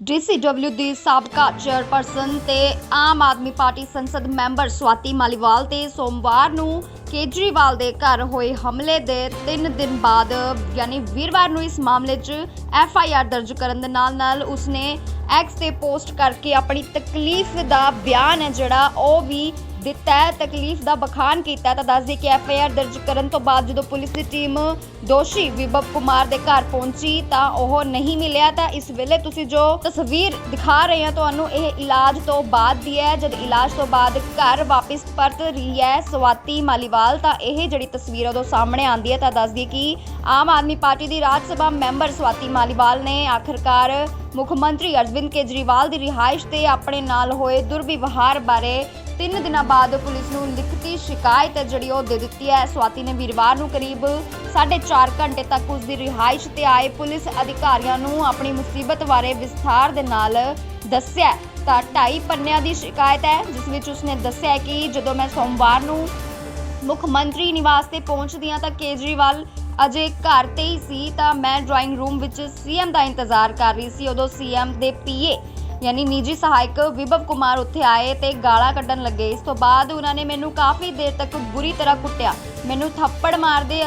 ਡੀਸੀਡਬਲਿਊ ਦੀ ਸਾਬਕਾ ਚੇਅਰਪਰਸਨ ਤੇ ਆਮ ਆਦਮੀ ਪਾਰਟੀ ਸੰਸਦ ਮੈਂਬਰ ਸਵਾਤੀ ਮਾਲੀਵਾਲ ਤੇ ਸੋਮਵਾਰ ਨੂੰ ਕੇਜਰੀਵਾਲ ਦੇ ਘਰ ਹੋਏ ਹਮਲੇ ਦੇ 3 ਦਿਨ ਬਾਅਦ, ਯਾਨੀ ਵੀਰਵਾਰ ਨੂੰ ਇਸ ਮਾਮਲੇ 'ਚ ਐਫ ਆਈ ਆਰ ਦਰਜ ਕਰਨ ਦੇ ਨਾਲ ਨਾਲ ਉਸਨੇ ਐਕਸ ਤੇ ਪੋਸਟ ਕਰਕੇ ਆਪਣੀ ਤਕਲੀਫ ਦਾ ਬਿਆਨ ਹੈ ਜਿਹੜਾ ਉਹ ਵੀ ਦਿੱਤਾ ਹੈ, ਤਕਲੀਫ ਦਾ ਬਖਾਨ ਕੀਤਾ ਹੈ। ਤਾਂ ਦੱਸਦੇ ਕਿ ਐਫ ਆਈ ਆਰ ਦਰਜ ਕਰਨ ਤੋਂ ਬਾਅਦ ਜਦੋਂ ਪੁਲਿਸ ਦੀ ਟੀਮ ਦੋਸ਼ੀ ਵਿਭਵ ਕੁਮਾਰ ਦੇ ਘਰ ਪਹੁੰਚੀ ਤਾਂ ਉਹ ਨਹੀਂ ਮਿਲਿਆ, ਤਾਂ ਇਸ ਵੇਲੇ ਤੁਸੀਂ ਜੋ ਤਸਵੀਰ ਦਿਖਾ ਰਹੇ ਹਾਂ, ਤੁਹਾਨੂੰ ਇਹ ਇਲਾਜ ਤੋਂ ਬਾਅਦ ਦੀ ਹੈ ਜਦ ਇਲਾਜ ਤੋਂ ਬਾਅਦ ਘਰ ਵਾਪਸ ਪਰਤ ਰਹੀ ਹੈ ਸਵਾਤੀ ਮਾਲੀਵਾਲ, ਤਾਂ ਇਹ ਜਿਹੜੀ ਤਸਵੀਰ ਉਦੋਂ ਸਾਹਮਣੇ ਆਉਂਦੀ ਹੈ, ਤਾਂ ਦੱਸਦੀ ਕਿ ਆਮ ਆਦਮੀ ਪਾਰਟੀ ਦੀ ਰਾਜ ਸਭਾ ਮੈਂਬਰ ਸਵਾਤੀ ਮਾਲੀਵਾਲ ਨੇ ਆਖਰਕਾਰ ਮੁੱਖ ਮੰਤਰੀ ਅਰਵਿੰਦ ਕੇਜਰੀਵਾਲ ਦੀ ਰਿਹਾਇਸ਼ ਤੇ ਆਪਣੇ ਨਾਲ ਹੋਏ ਦੁਰਵਿਵਹਾਰ ਬਾਰੇ ਤਿੰਨ ਦਿਨਾਂ ਬਾਅਦ ਪੁਲਿਸ ਨੂੰ ਲਿਖਤੀ ਸ਼ਿਕਾਇਤ ਹੈ ਜਿਹੜੀ ਉਹ ਦੇ ਦਿੱਤੀ ਹੈ। ਸਵਾਤੀ ਨੇ ਵੀਰਵਾਰ ਨੂੰ ਕਰੀਬ 4.5 ਘੰਟੇ ਤੱਕ ਉਸ ਦੀ ਰਿਹਾਇਸ਼ ਤੇ ਆਏ ਪੁਲਿਸ ਅਧਿਕਾਰੀਆਂ ਨੂੰ ਆਪਣੀ ਮੁਸੀਬਤ ਬਾਰੇ ਵਿਸਥਾਰ ਦੇ ਨਾਲ ਦੱਸਿਆ ਤਾਂ ਢਾਈ ਪੰਨਿਆਂ ਦੀ ਸ਼ਿਕਾਇਤ ਹੈ, ਜਿਸ ਵਿੱਚ ਉਸਨੇ ਦੱਸਿਆ ਕਿ ਜਦੋਂ ਮੈਂ ਸੋਮਵਾਰ ਨੂੰ ਮੁੱਖ ਮੰਤਰੀ ਨਿਵਾਸ ਤੇ ਪਹੁੰਚਦੀ ਹਾਂ ਤਾਂ ਕੇਜਰੀਵਾਲ ਅਜੇ ਘਰ ਤੇ ਹੀ ਸੀ, ਤਾਂ ਮੈਂ ਡਰਾਇੰਗ ਰੂਮ ਵਿੱਚ ਸੀਐਮ ਦਾ ਇੰਤਜ਼ਾਰ ਕਰ ਰਹੀ ਸੀ। ਉਦੋਂ ਸੀਐਮ ਦੇ ਪੀਏ ਯਾਨੀ ਨਿੱਜੀ ਸਹਾਇਕ ਵਿਭਵ ਕੁਮਾਰ ਉੱਥੇ ਆਏ ਤੇ ਗਾਲਾਂ ਕੱਢਣ ਲੱਗੇ। ਇਸ ਤੋਂ ਬਾਅਦ ਉਹਨਾਂ ਨੇ ਮੈਨੂੰ ਕਾਫੀ ਦੇਰ ਤੱਕ ਬੁਰੀ ਤਰ੍ਹਾਂ ਕੁੱਟਿਆ। ਮੈਨੂੰ ਥੱਪੜ ਮਾਰਦੇ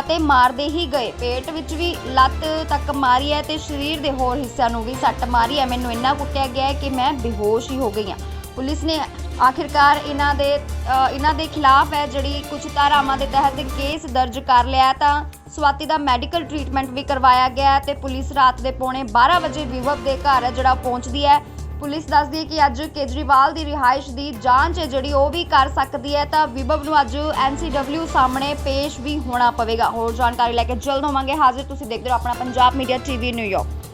ਅਤੇ ਮਾਰਦੇ ਹੀ ਗਏ। ਪੇਟ ਵਿੱਚ ਵੀ ਲੱਤ ਤੱਕ ਮਾਰੀ ਹੈ ਤੇ ਸਰੀਰ ਦੇ ਹੋਰ ਹਿੱਸਿਆਂ ਨੂੰ ਵੀ ਸੱਟ ਮਾਰੀ ਹੈ। ਮੈਨੂੰ ਇੰਨਾ ਕੁੱਟਿਆ ਗਿਆ ਹੈ ਕਿ ਮੈਂ ਬੇਹੋਸ਼ ਹੀ ਹੋ ਗਈ ਹਾਂ। ਪੁਲਿਸ ਨੇ ਆਖਿਰਕਾਰ ਇਹਨਾਂ ਦੇ ਇਹਨਾਂ ਦੇ ਖਿਲਾਫ ਹੈ ਜਿਹੜੀ ਕੁਝ ਧਾਰਾਵਾਂ ਦੇ ਤਹਿਤ ਕੇਸ ਦਰਜ ਕਰ ਲਿਆ ਤਾਂ ਸਵਾਤੀ ਦਾ ਮੈਡੀਕਲ ਟ੍ਰੀਟਮੈਂਟ ਵੀ ਕਰਵਾਇਆ ਗਿਆ ਹੈ ਤੇ ਪੁਲਿਸ ਰਾਤ ਦੇ ਪੌਣੇ 12 ਵਜੇ ਵਿਭਵ ਦੇ ਘਰ ਜਿਹੜਾ ਪਹੁੰਚਦੀ ਹੈ। ਪੁਲਿਸ ਦੱਸਦੀ ਹੈ ਕਿ ਅੱਜ ਕੇਜਰੀਵਾਲ ਦੀ ਰਿਹਾਇਸ਼ ਦੀ ਜਾਂਚ ਹੈ, ਜਿਹੜੀ ਉਹ ਵੀ ਕਰ ਸਕਦੀ ਹੈ। ਤਾਂ ਵਿਭਵ ਨੂੰ ਅੱਜ ਐਨਸੀਡਬਲਿਊ ਸਾਹਮਣੇ ਪੇਸ਼ ਵੀ ਹੋਣਾ ਪਵੇਗਾ। ਹੋਰ ਜਾਣਕਾਰੀ ਲੈ ਕੇ ਜਲਦ ਹੋਵਾਂਗੇ। ਹਾਜ਼ਰ ਤੁਸੀਂ ਦੇਖਦੇ ਰਹੋ ਆਪਣਾ ਪੰਜਾਬ ਮੀਡੀਆ ਟੀਵੀ ਨਿਊਯਾਰਕ